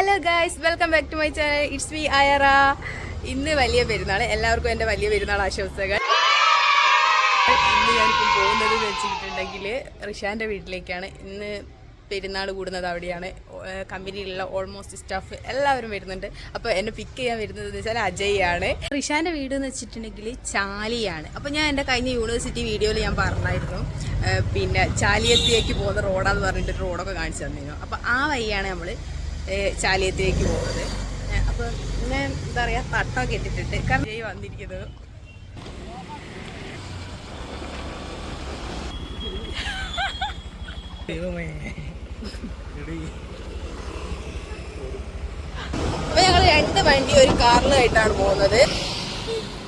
Hello guys welcome back to my channel it's me Ayra ഇന്ന് വലിയ പെരുന്നാൾ എല്ലാവർക്കും എന്റെ വലിയ പെരുന്നാൾ ആശംസകൾ. ഇന്ന് ഞാനിപ്പോൾ പോകുന്നത് വെച്ചിട്ടുണ്ടെങ്കിൽ റിഷാന്റെ വീട്ടിലേക്കാണ്. ഇന്ന് പെരുന്നാൾ കൂടുന്നത് അവിടെയാണ്. കമ്പനിയിലുള്ള ഓൾമോസ്റ്റ് സ്റ്റാഫ് എല്ലാവരും വരുന്നുണ്ട്. അപ്പോൾ എന്നെ പിക്ക് ചെയ്യാൻ വരുന്നത് എന്ന് വെച്ചാൽ ആണ് റിഷാന്റെ വീട് എന്ന് വെച്ചിട്ടുണ്ടെങ്കിൽ ചാലിയാണ്. അപ്പോൾ ഞാൻ എന്റെ കഴിഞ്ഞ യൂണിവേഴ്സിറ്റി വീഡിയോയിൽ ഞാൻ പറഞ്ഞായിരുന്നു. പിന്നെ ചാലിയത്തിലേക്ക് പോകുന്ന റോഡാന്ന് പറഞ്ഞിട്ട് റോഡൊക്കെ കാണിച്ചു തന്നിരുന്നു. അപ്പോൾ ആ വഴിയാണ് നമ്മൾ ചാലിയത്തിലേക്ക് പോകുന്നത്. അപ്പൊ അപ്പോൾ ഞാൻ എന്താ പറയുക തട്ടമൊക്കെ ഇട്ടിട്ടുണ്ട് കാരണം ജയ് വന്നിരിക്കുന്നത്. അപ്പൊ ഞങ്ങൾ രണ്ട് വണ്ടി ഒരു കാറിലായിട്ടാണ് പോകുന്നത്.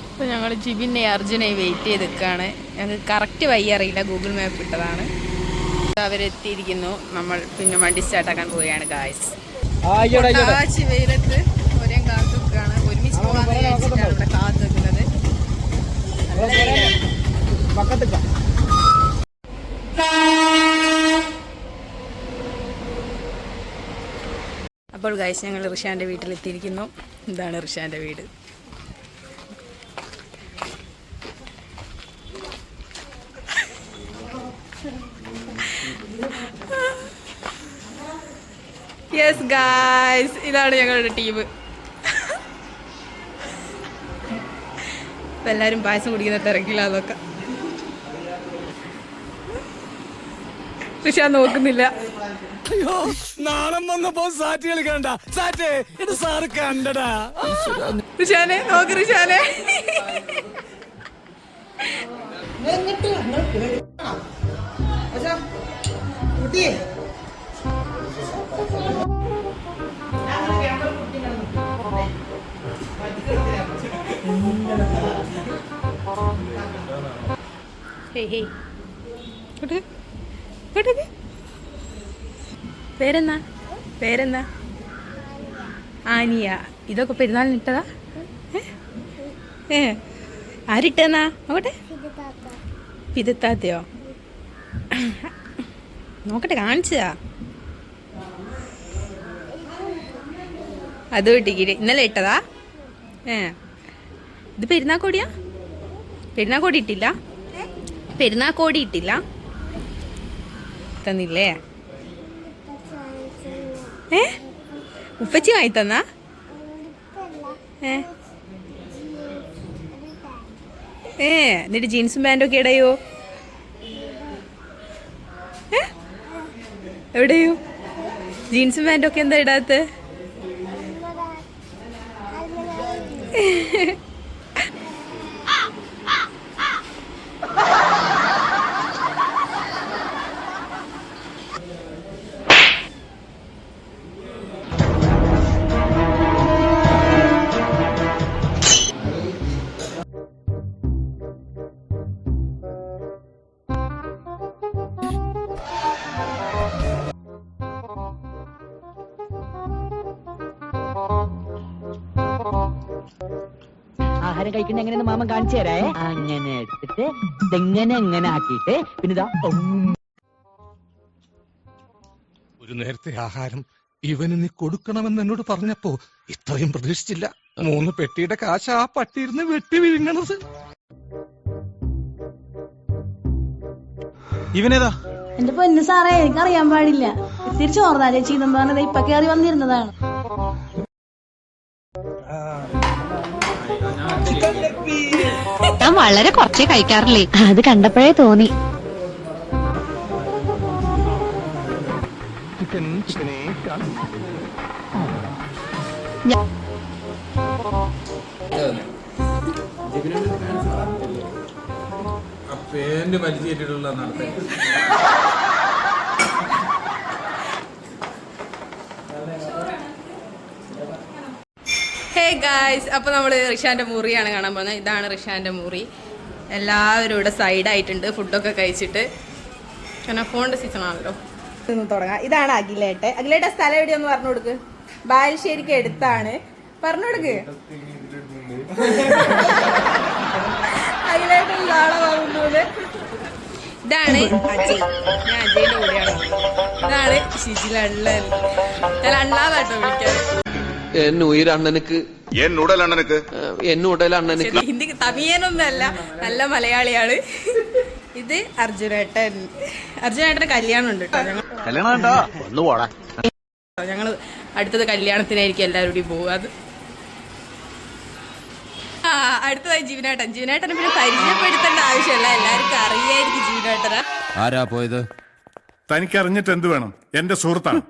അപ്പൊ ഞങ്ങൾ ജിബിനെ അർജുനെ വെയിറ്റ് ചെയ്ത് നിൽക്കുകയാണ് ഞങ്ങൾക്ക് കറക്റ്റ് വഴി അറിയില്ല ഗൂഗിൾ മാപ്പ് ഇട്ടതാണ്. അവരെത്തിയിരിക്കുന്നു. നമ്മൾ പിന്നെ വണ്ടി സ്റ്റാർട്ടാക്കാൻ പോവുകയാണ് ഗായ്സ് വെയിലത്ത് ഒരേ കാത്തു നിൽക്കുകയാണ്. ഒരുമിച്ച് പോകാൻ വിചാരിച്ചിട്ടാണ് ഇവിടെ കാത്തു നിൽക്കുന്നത്. നല്ല അപ്പോൾ ഗൈസ് ഞങ്ങൾ ഋഷാന്റെ വീട്ടിലെത്തിയിരിക്കുന്നു. ഇതാണ് ഋഷാന്റെ വീട്. യെസ് ഗായ്സ് ഇതാണ് ഞങ്ങളുടെ ടീം ഇപ്പം എല്ലാവരും പായസം കുടിക്കുന്ന തിരക്കില്ലാതൊക്കെ പക്ഷെ നോക്കുന്നില്ല. അയ്യോ നാണം വന്നപ്പോ സാറ്റ് കളിക്കണ്ട സാറ്റേ ഇത് സാറ് കണ്ടടാ. ഋഷാനെ നോക്ക് ഋഷാനെ ഹേയ് പേരെന്നാ പേരെന്നാ ആനിയ. ഇതൊക്കെ പെരുന്നാളിന് ഇട്ടതാ? ഏ? ഏ. ആരിട്ടെന്നാ? നോക്കട്ടെ പിതത്താത്തയോ? നോക്കട്ടെ കാണിച്ചതാ അത് കിട്ടിക്കിട്ട് ഇന്നലെ ഇട്ടതാ? ഏ. ഇത് പെരുന്നാക്കോടിയാ? പെരുന്നാക്കോടി ഇട്ടില്ല പെരുന്നാക്കോടി ഇട്ടില്ല തന്നില്ലേ? ഏ? ഉപ്പച്ചി വാങ്ങി തന്നാ ഏ? ഏ എന്നിട്ട് ജീൻസും പാന്റും ഒക്കെ ഇടയോ? ഏ? എവിടെയോ? ജീൻസും പാന്റും ഒക്കെ എന്താ ഇടാത്ത? കഴിക്കുന്ന എങ്ങനെയെന്ന് മാമൻ കാണിച്ചു തരാ അങ്ങനെ എടുത്തിട്ട് ഇതെങ്ങനെ എങ്ങനെ ആക്കിയിട്ട് പിന്നെ ഇതാ. ഒരു നേരത്തെ ആഹാരം ഇവന് നീ കൊടുക്കണമെന്ന് എന്നോട് പറഞ്ഞപ്പോ ഇത്രയും പ്രതീക്ഷിച്ചില്ല. മൂന്ന് പെട്ടിയുടെ കാശ് ആ പട്ടിയിരുന്ന് വെട്ടി വിഴുങ്ങണത്. ഇവനേതാ? എന്റെ പൊന്നു സാറേ എനിക്ക് അറിയാൻ പാടില്ല. ഇത്തിരി ചോർന്നാ ചേച്ചി എന്നും പറഞ്ഞത് ഇപ്പൊ കയറി വന്നിരുന്നതാണ്. ഞാൻ വളരെ കുറച്ചേ കഴിക്കാറില്ലേ. അത് കണ്ടപ്പോഴേ തോന്നി. പേന്റ് വലിച്ചേറ്റിട്ടുള്ള നടത്തേ. ഗായ്സ് അപ്പോൾ നമ്മൾ റിഷാന്റെ മുറിയാണ് കാണാൻ പോകുന്നത്. ഇതാണ് റിഷാന്റെ മുറി. എല്ലാവരും ഇവിടെ സൈഡായിട്ടുണ്ട് ഫുഡൊക്കെ കഴിച്ചിട്ട്. കാരണം ഫോണിന്റെ സീസൺ ആണല്ലോ. തുടങ്ങാം. ഇതാണ് അഖിലേട്ടെ അഖിലേട്ട സ്ഥലം എവിടെയൊന്ന് പറഞ്ഞു കൊടുക്ക്. ബാലുശ്ശേരിക്ക് എടുത്താണ് പറഞ്ഞു കൊടുക്ക്. അഖിലേട്ടൻ നാളെ പറഞ്ഞത് ഇതാണ് അജയ്. ഞാൻ അജയുടെ കൂടെയാണ്. ഇതാണ് ശിജിലുള്ള ഞാൻ അണ്ണാന്നാട്ടോ വിളിക്കാൻ എൻ ഉയർ അണ്ണനക്ക് എൻ ഉടൽ അണ്ണനക്ക് എൻ ഉടൽ അണ്ണനക്ക് ഹിന്ദി തമിയനൊന്നല്ല നല്ല മലയാളിയാണ്. ഇത് അർജുനേട്ടൻ. അർജുനേട്ടന് കല്യാണം ഉണ്ട് കേട്ടോ. ഞങ്ങൾ അടുത്തത് കല്യാണത്തിനായിരിക്കും എല്ലാവരും കൂടി ആ അടുത്തതായി ജീവനേട്ടൻ. ജീവനേട്ടനെ പിന്നെ പരിചയപ്പെടുത്തേണ്ട ആവശ്യമില്ല. എല്ലാവർക്കും അറിയായിരിക്കും ജീവനേട്ടനാ. ആരാ പോയത്? തനിക്ക് അറിഞ്ഞിട്ട് എന്ത് വേണം? എന്റെ സുഹൃത്താണ്.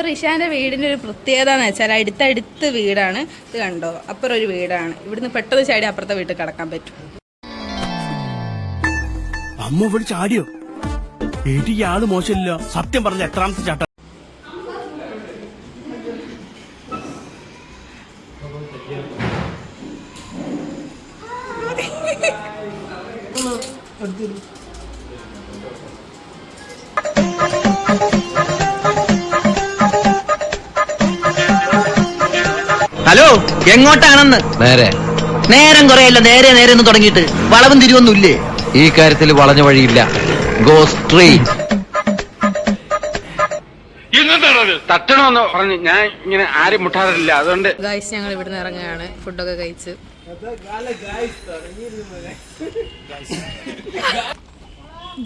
റിഷാന്റെ വീടിന്റെ ഒരു പ്രത്യേകത എന്ന് വെച്ചാൽ അടുത്തടുത്ത് വീടാണ്. ഇത് കണ്ടോ? അപ്പുറം ഒരു വീടാണ്. ഇവിടുന്ന് പെട്ടെന്ന് ചാടി അപ്പുറത്തെ വീട്ടിൽ കിടക്കാൻ പറ്റും. അമ്മ ഇവിടെ ചാടിയോ? വീട്ടിൽ ആൾ മോശമില്ല സത്യം പറഞ്ഞ എത്രാമത്തെ ചാട്ട? ഹലോ എങ്ങോട്ടാണെന്ന്? നേരെ. നേരം കുറയല്ല നേരെ നേരെ എന്ന് തുടങ്ങിയിട്ട്. വളവും തിരിവൊന്നുമില്ലേ ഈ കാര്യത്തിൽ വളഞ്ഞ വഴിയില്ല. ഗോ സ്ട്രെയിറ്റ് തട്ടണമെന്ന് പറഞ്ഞു ഞാൻ ഇങ്ങനെ ആരും മുട്ടാറില്ല. അതുകൊണ്ട് ഗൈസ് ഞങ്ങൾ ഇവിടുന്ന് ഇറങ്ങുകയാണ്. ഫുഡൊക്കെ കഴിച്ച്.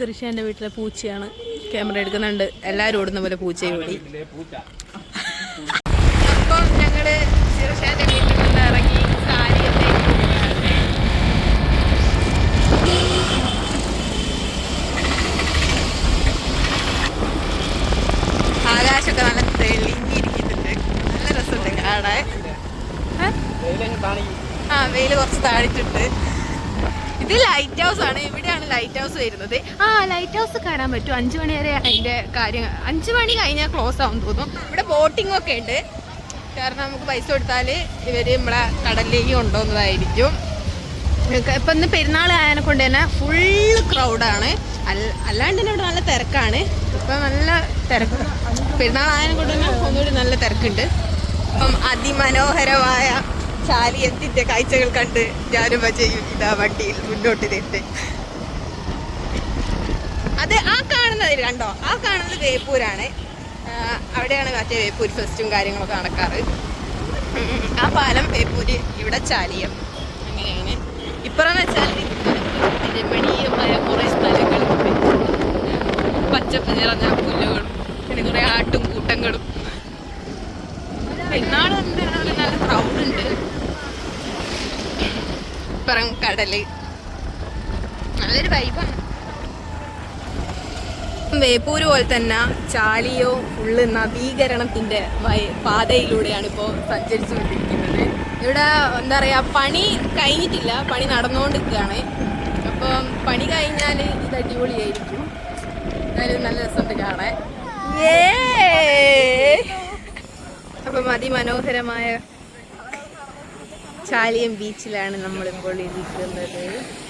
ദൃശ്യ ഋഷാന്റെ വീട്ടിലെ പൂച്ചയാണ്. ക്യാമറ എടുക്കുന്നുണ്ട്. എല്ലാവരും ഓടുന്ന പോലെ പൂച്ചയും ഓടി. അപ്പം ഞങ്ങൾ ഋഷാന്റെ വീട്ടിൽ നിന്ന് ഇറങ്ങി സാരിയൊക്കെ ആകാശമൊക്കെ നല്ല തെളിഞ്ഞിരിക്കുന്നുണ്ട് നല്ല രസമുണ്ട് കാണാൻ? ആ വെയിൽ കുറച്ച് താഴ്ത്തിട്ടുണ്ട്. ഇത് ലൈറ്റ് ഹൗസ് ആണ്. ഇവിടെയാണ് ലൈറ്റ് ഹൗസ് വരുന്നത്. ആ ലൈറ്റ് ഹൗസ് കാണാൻ പറ്റും. അഞ്ചു മണി വരെ അതിന്റെ കാര്യം അഞ്ചു മണി കഴിഞ്ഞാൽ ക്ലോസ് ആവും തോന്നുന്നു. ഇവിടെ ബോട്ടിംഗ് ഒക്കെ ഉണ്ട്. കാരണം നമുക്ക് പൈസ കൊടുത്താൽ ഇവർ നമ്മളെ കടലിലേക്ക് കൊണ്ടുപോകുന്നതായിരിക്കും ഇപ്പം ഇന്ന് പെരുന്നാൾ ആയതിനെ കൊണ്ട് തന്നെ ഫുള്ള് ക്രൗഡാണ് അല്ലാണ്ട് തന്നെ ഇവിടെ നല്ല തിരക്കാണ്. ഇപ്പം നല്ല തിരക്ക്. പെരുന്നാൾ ആയതിനെ കൊണ്ട് തന്നെ ഒന്നുകൂടി നല്ല തിരക്കുണ്ട്. അപ്പം അതിമനോഹരമായ ചാലിയത്തിന്റെ കാഴ്ചകൾ കണ്ട് ഞാനും ചെയ്യും ഇതാ വണ്ടിയിൽ മുന്നോട്ട് നിട്ട് അത് ആ കാണുന്നത് കണ്ടോ? ആ കാണുന്നത് വേപ്പൂരാണ്. ആ, അവിടെയാണ് മറ്റേ വേപ്പൂരി ഫെസ്റ്റും കാര്യങ്ങളൊക്കെ നടക്കാറ്. ആ പാലം വേപ്പൂര് ഇവിടെ ചാലിയം അങ്ങനെയാണ്. ഇപ്പറന്ന് വെച്ചാൽ രമണീയമായ കുറേ സ്ഥലങ്ങൾ പച്ചപ്പ് നിറഞ്ഞ പുല്ലുകളും പിന്നെ കുറേ ആട്ടും കൂട്ടങ്ങളും. പെരുന്നാളുണ്ട് നല്ല ക്രൗഡ് ഉണ്ട്. ഇപ്പറം കടൽ. നല്ലൊരു വൈബാണ് വേപ്പൂര് പോലെ തന്നെ ചാലിയോ ഫുള്ള് നവീകരണത്തിന്റെ വയ- പാതയിലൂടെയാണ് ഇപ്പോൾ സഞ്ചരിച്ചുകൊണ്ടിരിക്കുന്നത്. ഇവിടെ എന്താ പറയാ പണി കഴിഞ്ഞിട്ടില്ല പണി നടന്നുകൊണ്ടിരിക്കുകയാണ്. അപ്പം പണി കഴിഞ്ഞാൽ ഇത് അടിപൊളിയായിരിക്കും. എന്തായാലും നല്ല രസമുണ്ട് കാണാൻ. അപ്പം അതിമനോഹരമായ ചാലിയം ബീച്ചിലാണ് നമ്മളിപ്പോൾ ഇരിക്കുന്നത്.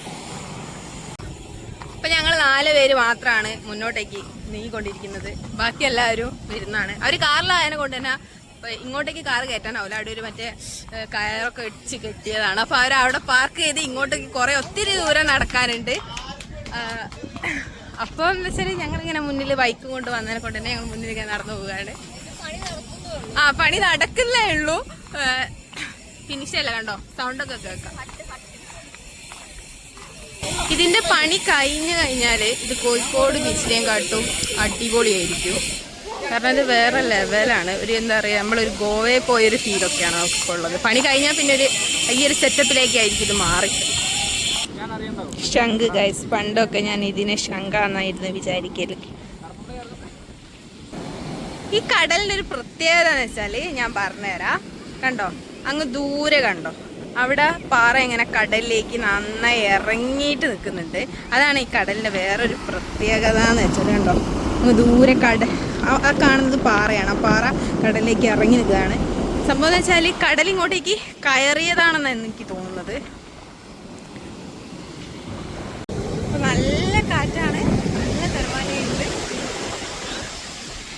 നാല് പേര് മാത്രമാണ് മുന്നോട്ടേക്ക് നീങ്ങിക്കൊണ്ടിരിക്കുന്നത്. ബാക്കി എല്ലാവരും വരുന്നതാണ്. അവർ കാറിലായതിനെ കൊണ്ട് തന്നെ ഇങ്ങോട്ടേക്ക് കാർ കയറ്റാനാവില്ല. അവിടെ ഒരു മറ്റേ കയറൊക്കെ ഇടിച്ച് കെട്ടിയതാണ്. അപ്പൊ അവർ അവിടെ പാർക്ക് ചെയ്ത് ഇങ്ങോട്ടേക്ക് കുറെ ഒത്തിരി ദൂരം നടക്കാനുണ്ട്. അപ്പോൾ അപ്പം എന്ന് വെച്ചാൽ ഞങ്ങളിങ്ങനെ മുന്നിൽ ബൈക്കും കൊണ്ട് വന്നതിനെ കൊണ്ട് തന്നെ ഞങ്ങൾ മുന്നിൽ ഇങ്ങനെ നടന്നു പോവുകയാണ്. ആ പണി നടക്കുന്നേ ഉള്ളൂ. ഫിനിഷ് അല്ല കണ്ടോ? സൗണ്ടൊക്കെ കേൾക്കാം. ഇതിന്റെ പണി കഴിഞ്ഞു കഴിഞ്ഞാൽ ഇത് കോഴിക്കോട് ബീച്ചിലേയും കാട്ടും അടിപൊളിയായിരിക്കും. കാരണം ഇത് വേറെ ലെവലാണ്. ഒരു എന്താ പറയുക നമ്മളൊരു ഗോവയിൽ പോയൊരു ഫീലൊക്കെയാണ് നമുക്ക് ഉള്ളത് പണി കഴിഞ്ഞാൽ പിന്നെ ഒരു ഈ ഒരു സെറ്റപ്പിലേക്കായിരിക്കും ഇത് മാറി. ശംഖ് ഗൈസ് പണ്ടൊക്കെ ഞാൻ ഇതിനെ ശംഖാന്നായിരുന്നു വിചാരിക്കൽ. ഈ കടലിന്റെ ഒരു പ്രത്യേകത എന്ന് വെച്ചാൽ ഞാൻ പറഞ്ഞുതരാം. കണ്ടോ? അങ്ങ് ദൂരെ കണ്ടോ? അവിടെ പാറ ഇങ്ങനെ കടലിലേക്ക് നന്നായി ഇറങ്ങിയിട്ട് നിൽക്കുന്നുണ്ട്. അതാണ് ഈ കടലിന്റെ വേറൊരു പ്രത്യേകത എന്ന് വെച്ചാൽ കണ്ടോ ദൂരെ കട ആ- കാണുന്നത് പാറയാണ്. ആ പാറ കടലിലേക്ക് ഇറങ്ങി നിൽക്കുകയാണ്. സംഭവം എന്ന് വെച്ചാൽ കടൽ ഇങ്ങോട്ടേക്ക് കയറിയതാണെന്ന് എനിക്ക് തോന്നുന്നത്. നല്ല കാറ്റാണ്. നല്ല തെരുവാനയുണ്ട്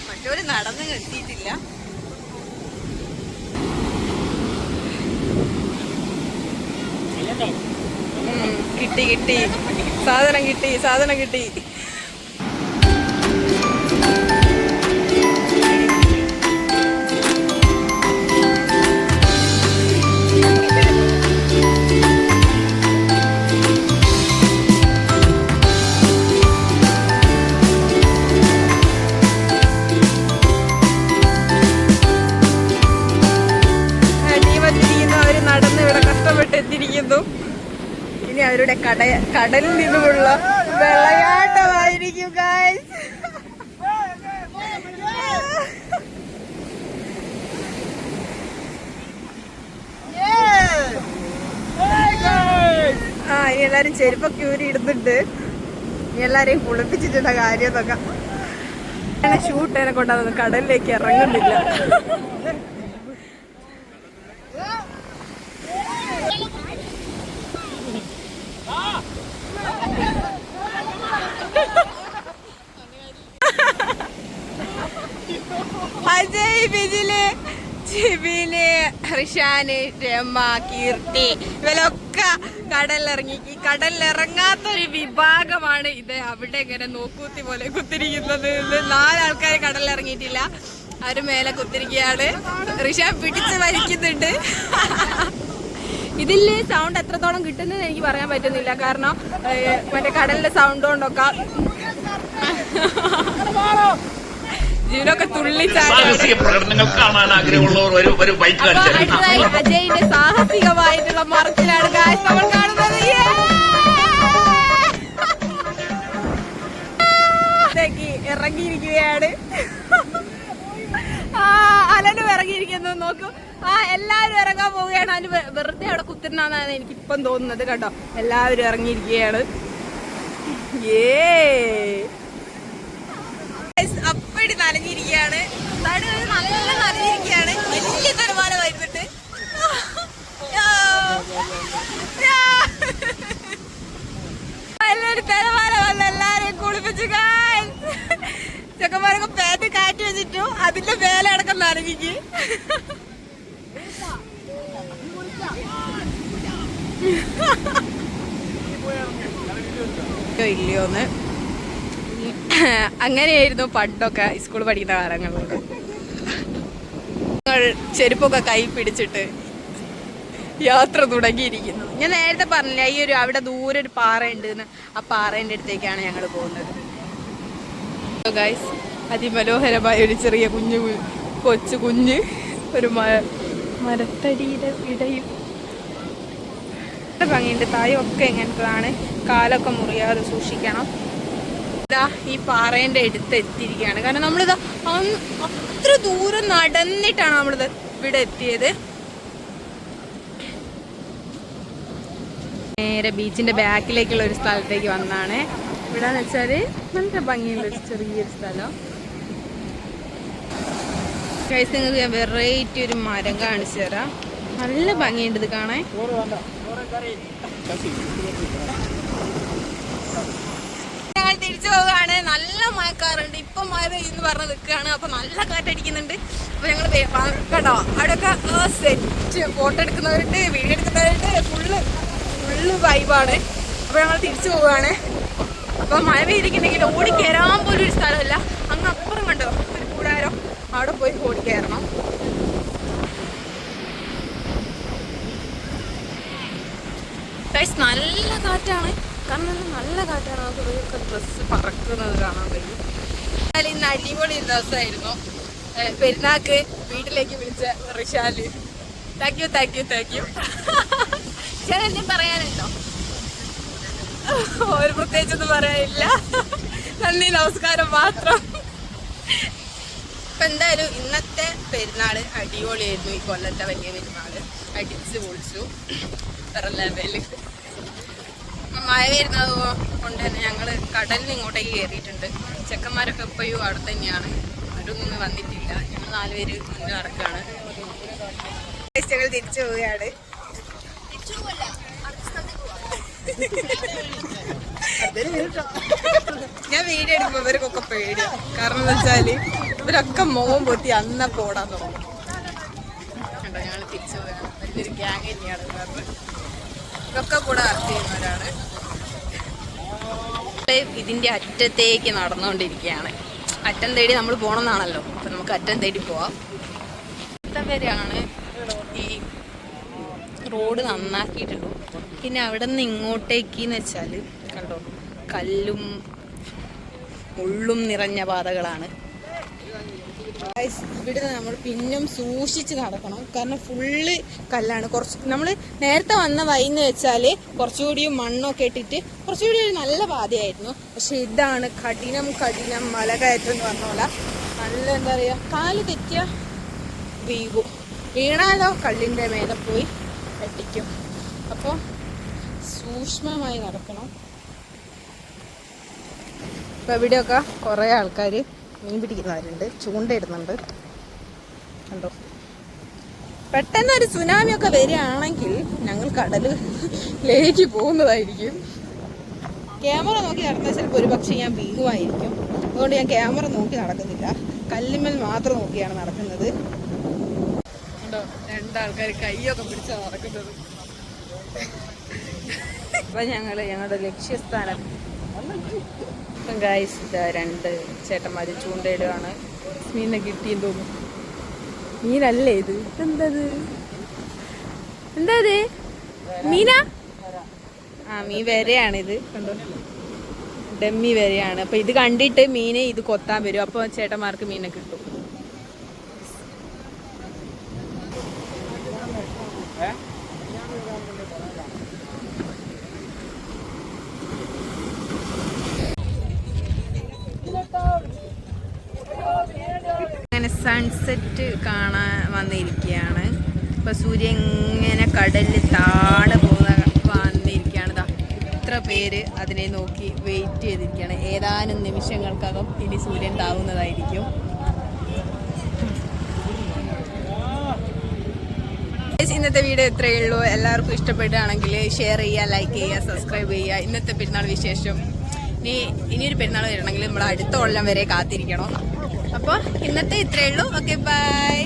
മറ്റൊരു നടന്ന് എത്തിയിട്ടില്ല കിട്ടി കിട്ടി. സാധനം കിട്ടി സാധനം കിട്ടി. അവരുടെ കട കടലിൽ നിന്നുമുള്ള വെള്ളയാട്ടമായിരിക്കും ഗായ്സ് ആ ഇനി എല്ലാരും ചെരുപ്പൊക്കെ ഊരി ഇടുന്നുണ്ട് ഇനി എല്ലാരെയും കുളിപ്പിച്ചിട്ടുള്ള കാര്യം നോക്കാം. ഷൂട്ടേനെ കൊണ്ടാന്ന് കടലിലേക്ക് ഇറങ്ങുന്നില്ല അജയ് ബിജിൽ ജിബിന് റിഷാന് രമ കീർത്തി ഇവരൊക്കെ കടലിറങ്ങി ഈ കടലിറങ്ങാത്തൊരു വിഭാഗമാണ് ഇത്. അവിടെ ഇങ്ങനെ നോക്കൂത്തി പോലെ കുത്തിരിക്കുന്നത്. നാലാൾക്കാർ കടലിറങ്ങിയിട്ടില്ല അവർ മേലെ കുത്തിരിക്കുകയാണ്. റിഷാൻ പിടിച്ച് വലിക്കുന്നുണ്ട്. ഇതിൽ സൗണ്ട് എത്രത്തോളം കിട്ടുന്നത് എനിക്ക് പറയാൻ പറ്റുന്നില്ല. കാരണം മറ്റേ കടലിന്റെ സൗണ്ട് കൊണ്ടൊക്കെ. ജീവനൊക്കെ തുള്ളിച്ചാടി പ്രകടനങ്ങൾ കാണാൻ ആഗ്രഹമുള്ളവർ ഒരു ഒരു ബൈക്ക് അടുത്തതായി അജയിന്റെ സാഹസികമായിട്ടുള്ള മറച്ചിലാണ് നമ്മൾ കാണുന്നത്. ഇറങ്ങിയിരിക്കുകയാണ്. ആ അലനും ഇറങ്ങിയിരിക്കുന്നു. നോക്കൂ. ആ എല്ലാവരും ഇറങ്ങാൻ പോവുകയാണ്. അതിന് വെറുതെ അവിടെ കുത്തിരുന്നാന്നാണ് എനിക്ക് ഇപ്പം തോന്നുന്നത് കേട്ടോ. എല്ലാവരും ഇറങ്ങിയിരിക്കുകയാണ്. ഏ നനഞ്ഞിരിക്കുകയാണ് നല്ല നനഞ്ഞിരിക്കുകയാണ് വലിയ തീരുമാനം. യാ. എല്ലാവരും തിരമാല വന്ന് എല്ലാരെയും കുളിപ്പിച്ചു. ചെക്കന്മാരൊക്കെ പേത്ത് കാറ്റ് വെച്ചിട്ടു അതിന്റെ വേല അടക്കം നനഞ്ഞിക്ക് ഇല്ലയോന്ന് അങ്ങനെയായിരുന്നു പണ്ടൊക്കെ സ്കൂൾ പഠിക്കുന്ന കാലങ്ങളിലൊക്കെ. ഞങ്ങൾ ചെരുപ്പൊക്കെ കൈ പിടിച്ചിട്ട് യാത്ര തുടങ്ങിയിരിക്കുന്നു. ഞാൻ നേരത്തെ പറഞ്ഞില്ല ഈ ഒരു അവിടെ ദൂരെ ഒരു പാറ ഉണ്ട് ആ പാറേന്റെ അടുത്തേക്കാണ് ഞങ്ങൾ പോകുന്നത്. ഗൈസ് അതിമനോഹരമായ ഒരു ചെറിയ കുഞ്ഞു കൊച്ചു കുഞ്ഞ് ഒരു മരത്തടിയുടെ ഇടയിൽ. ഭംഗിയുണ്ട്. തായൊക്കെ ഇങ്ങനത്തതാണ് കാലൊക്കെ മുറിയാതെ സൂക്ഷിക്കണം. ഇതാ ഈ പാറേന്റെ അടുത്ത് എത്തിയിരിക്കുകയാണ്. കാരണം നമ്മളിത് അത്ര ദൂരം നടന്നിട്ടാണ് നമ്മളിത് ഇവിടെ എത്തിയത്. നേരെ ബീച്ചിന്റെ ബാക്കിലേക്കുള്ള ഒരു സ്ഥലത്തേക്ക് വന്നാണ്. ഇവിടെ എന്ന് വെച്ചാൽ നല്ല ഭംഗിയുള്ള ഒരു ചെറിയൊരു സ്ഥലം. നിങ്ങൾക്ക് ഞാൻ വെറൈറ്റി ഒരു മരം കാണിച്ചു തരാം. നല്ല ഭംഗിയുണ്ട് ഇത് കാണാൻ. തിരിച്ചു പോവുകയാണ്. നല്ല മഴക്കാറുണ്ട്. ഇപ്പൊ മഴ പെയ്യുന്നു പറഞ്ഞ് നിൽക്കുകയാണ്. അപ്പൊ നല്ല കാറ്റടിക്കുന്നുണ്ട് അപ്പൊ ഞങ്ങൾ കേട്ടോ അവിടെയൊക്കെ സെറ്റ് ഫോട്ടോ എടുക്കുന്നവരുണ്ട് വീഡിയോ എടുക്കുന്നവരുണ്ട്. ഫുള്ള് ഫുള്ള് വൈബാണ് അപ്പൊ ഞങ്ങൾ തിരിച്ചു പോവുകയാണ്. അപ്പൊ മഴ പെയ്തിട്ടുണ്ടെങ്കിൽ ഓടി കയറാൻ പോലും ഒരു സ്ഥലമല്ല. അങ്ങ് അപ്പുറം കണ്ടോ? ഒരു കൂടാരോ. അവിടെ പോയി ഓടി കയറണം. നല്ല കാറ്റാണ്. കാരണം നല്ല കാറ്റാണ് ആ കുറേയൊക്കെ ഡ്രസ്സ് പറക്കുന്നത് കാണാൻ കഴിയും എന്നാലും ഇന്ന് അടിപൊളി ദിവസമായിരുന്നു. പെരുന്നാക്ക് വീട്ടിലേക്ക് വിളിച്ച Rishal. Thank you thank you thank you ചില എന്നെ പറയാനുണ്ടോ? ഒരു പ്രത്യേകിച്ചൊന്നും പറയാനില്ല. നന്ദി നമസ്കാരം മാത്രം. അപ്പൊ എന്തായാലും ഇന്നത്തെ പെരുന്നാൾ അടിപൊളിയായിരുന്നു. ഈ കൊല്ലത്തെ വലിയ പെരുന്നാൾ. അടിച്ച് പൊളിച്ചു. വേറെ ലെവൽ മഴ വരുന്നത് കൊണ്ട് തന്നെ ഞങ്ങൾ കടലിന് ഇങ്ങോട്ടേക്ക് കയറിയിട്ടുണ്ട്. ചെക്കന്മാരൊക്കെ ഇപ്പോഴും അവിടെ തന്നെയാണ്. ഒന്നും വന്നിട്ടില്ല. ഞങ്ങൾ നാലുപേര് മുന്നിൽ നടക്കുകയാണ് ഞങ്ങൾ തിരിച്ചു പോവുകയാണ്. ഞാൻ വീഡിയോ എടുക്കുമ്പോ ഇവർക്കൊക്കെ പേടിയാ കാരണം എന്താ വെച്ചാൽ ഇവരൊക്കെ മോൻ പൊത്തി അന്ന പോടാൻ തുടങ്ങും. ഞങ്ങൾ തിരിച്ചു പോവുകയാണ്. വലിയൊരു ഗ്യാങ് തന്നെയാണ്. ഇതൊക്കെ കൂടെ വർക്ക് ചെയ്യുന്നവരാണ്. ഇതിന്റെ അറ്റത്തേക്ക് നടന്നുകൊണ്ടിരിക്കുകയാണ്. അറ്റം തേടി നമ്മൾ പോകണമെന്നാണല്ലോ അപ്പം നമുക്ക് അറ്റം തേടി പോവാം. അറ്റം വരെയാണ് ഈ റോഡ് നന്നാക്കിയിട്ടുള്ളൂ. പിന്നെ അവിടെ നിന്ന് ഇങ്ങോട്ടേക്ക് എന്ന് വെച്ചാൽ കണ്ടോ? കല്ലും മുള്ളും നിറഞ്ഞ പാതകളാണ്. ഇവിടുന്ന് നമ്മൾ പിന്നും സൂക്ഷിച്ച് നടക്കണം. കാരണം ഫുള്ള് കല്ലാണ്. കുറച്ച് നമ്മൾ നേരത്തെ വന്ന വൈന്ന് വെച്ചാൽ കുറച്ചുകൂടി മണ്ണൊക്കെ ഇട്ടിട്ട് കുറച്ചുകൂടി ഒരു നല്ല പാതയായിരുന്നു. പക്ഷെ ഇതാണ് കഠിനം കഠിനം മല എന്ന് പറഞ്ഞ പോലെ. നല്ല എന്താ പറയുക കാൽ തെറ്റിയ വീകും വീണാലോ കല്ലിന്റെ മേലെ പോയി വെട്ടിക്കും. അപ്പോൾ സൂക്ഷ്മമായി നടക്കണം. ഇപ്പം ഇവിടെയൊക്കെ കുറേ ആൾക്കാർ മീൻ പിടിക്കുന്നവരുണ്ട്. ചൂണ്ടയിടുന്നുണ്ട്. കണ്ടോ? പെട്ടെന്ന് ഒരു സുനാമി ഒക്കെ വരികയാണെങ്കിൽ ഞങ്ങൾ കടലിലേക്ക് പോകുന്നതായിരിക്കും. ക്യാമറ നോക്കി നടന്നാൽ ചിലപ്പോൾ ഒരു പക്ഷേ ഞാൻ വീഴുമായിരിക്കും അതുകൊണ്ട് ഞാൻ ക്യാമറ നോക്കി നടക്കുന്നില്ല. കല്ലുമ്മൽ മാത്രം നോക്കിയാണ് നടക്കുന്നത്. കണ്ടോ? രണ്ടാൾക്കാർ കൈയൊക്കെ പിടിച്ചാണ് നടക്കുന്നത്. അപ്പൊ ഞങ്ങൾ ഞങ്ങളുടെ ലക്ഷ്യസ്ഥാനം ഇപ്പം ഗായ്സ് ഇതാ രണ്ട് ചേട്ടന്മാർ ചൂണ്ടയിടുകയാണ് മീനെ കിട്ടിയെന്ന് തോന്നുന്നു. മീനല്ലേ ഇത്? ഇതെന്തത്? എന്താ ഇത് മീന? ആ മീൻ വരെയാണിത്. കണ്ടോ? ഡമ്മി വരെയാണ്. അപ്പൊ ഇത് കണ്ടിട്ട് മീനെ ഇത് കൊത്താൻ വരും. അപ്പൊ ചേട്ടന്മാർക്ക് മീനെ കിട്ടും. സൺസെറ്റ് കാണാൻ വന്നിരിക്കുകയാണ്. ഇപ്പൊ സൂര്യൻ ഇങ്ങനെ കടലിൽ താഴെ പോകുന്ന വന്നിരിക്കുകയാണ്. ദാ ഇത്ര പേര് അതിനെ നോക്കി വെയിറ്റ് ചെയ്തിരിക്കുകയാണ്. ഏതാനും നിമിഷങ്ങൾക്കകം ഇനി സൂര്യൻ താവുന്നതായിരിക്കും. ഇന്നത്തെ വീഡിയോ എത്രയേ ഉള്ളൂ. എല്ലാവർക്കും ഇഷ്ടപ്പെടുകയാണെങ്കിൽ ഷെയർ ചെയ്യുക ലൈക്ക് ചെയ്യുക സബ്സ്ക്രൈബ് ചെയ്യുക. ഇന്നത്തെ പെരുന്നാൾ വിശേഷം. ഇനി ഇനിയൊരു പെരുന്നാൾ വരണമെങ്കിൽ നമ്മൾ അടുത്ത കൊല്ലം വരെ കാത്തിരിക്കണം. അപ്പോൾ ഇന്നത്തെ ഇത്രയേ ഉള്ളൂ. Okay bye